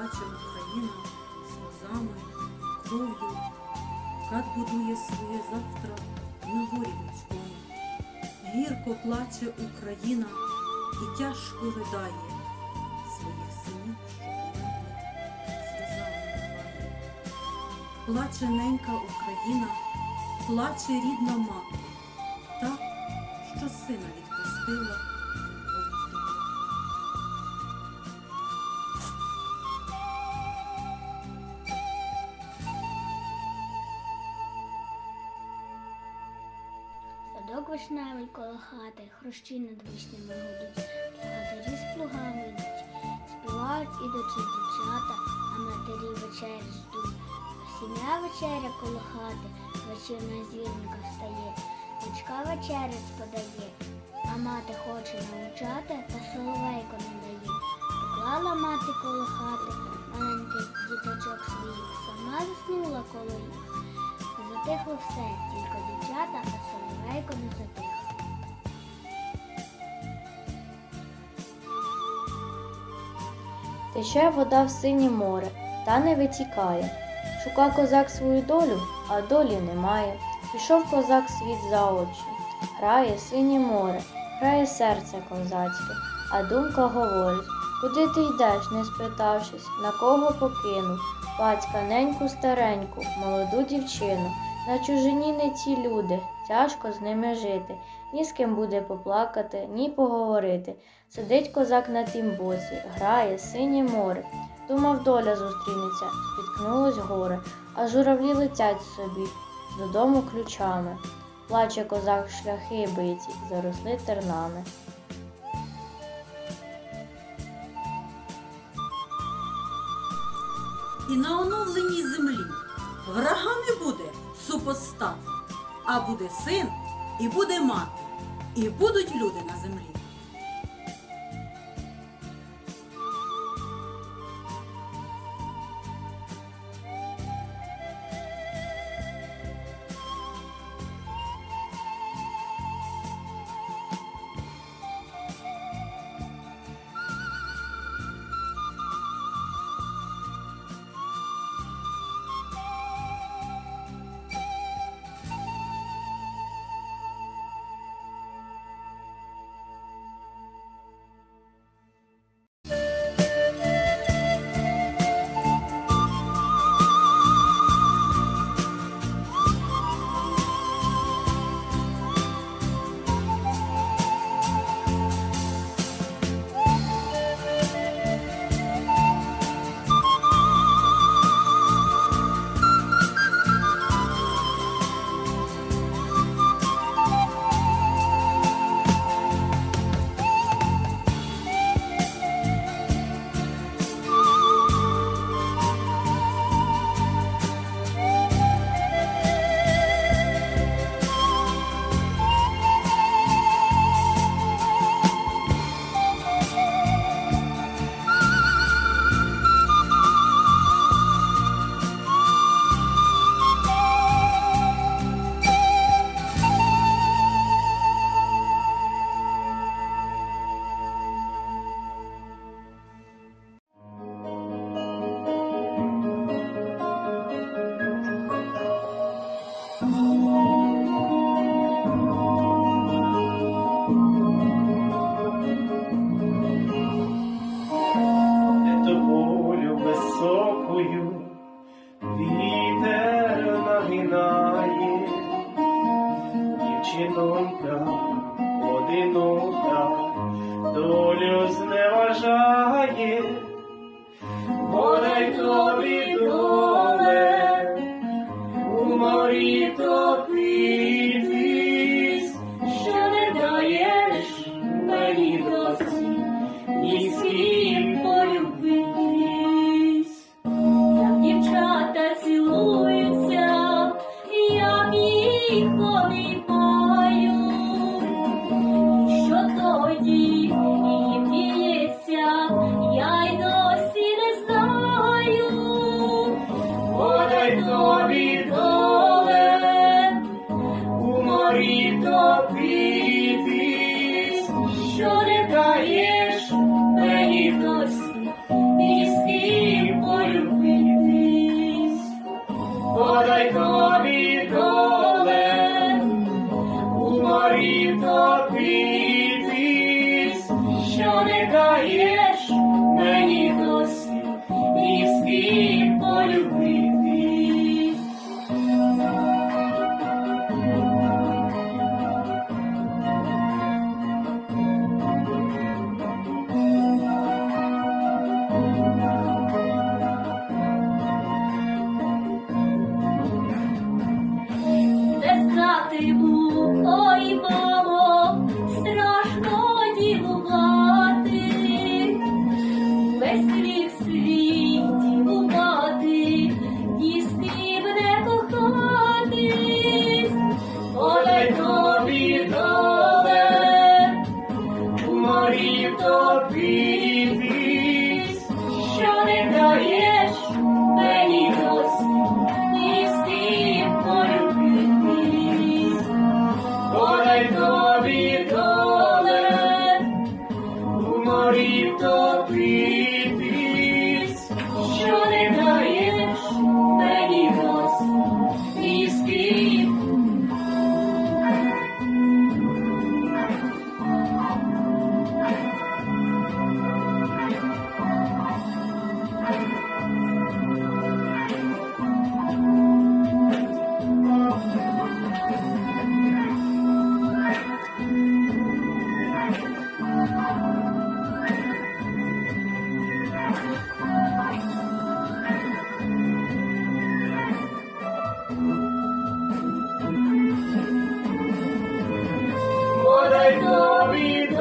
плаче Україна сльозами, кров'ю, кат будує своє завтра на горі людському. Гірко плаче Україна і тяжко ридає своїх синів, що сльозами. Плаче ненька Україна, плаче рідна мати, та, що сина відпустила. Вишневий коло хати, хрущі над вишнями гудуть, Матері з плугами йдуть, співають ідучи дівчата, а матері вечері ждуть. Сім'я вечеря коло хати, вечірна зірника встає, дочка вечерять подає, а мати хоче навчати, та соловейко не дає. Поклала мати коло хати, маленький діточок своїх, сама заснула коло їх. Затихло все, тільки дівчата, а соловейко не затихло. Тече вода в синє море, та не витікає. Шука козак свою долю, а долі немає. Пішов козак світ за очі. Грає синє море, грає серце козацьке, а думка говорить, куди ти йдеш, не спитавшись, на кого покинув, батька неньку стареньку, молоду дівчину. На чужині не ті люди, тяжко з ними жити, ні з ким буде поплакати, ні поговорити. Сидить козак на тім боці, грає синє море. Думав, доля зустрінеться, спіткнулось горе, а журавлі летять собі додому ключами. Плаче козак шляхи биті, заросли тернами. І на оновленій землі врага не буде супостата, а буде син і буде мати, і будуть люди на землі. Одинока, долю зневажає, бодай тобі доле, у морі топитись, що не даєш мені досі. Ні з Firdevs Filistin boyu bildiz Подай тобі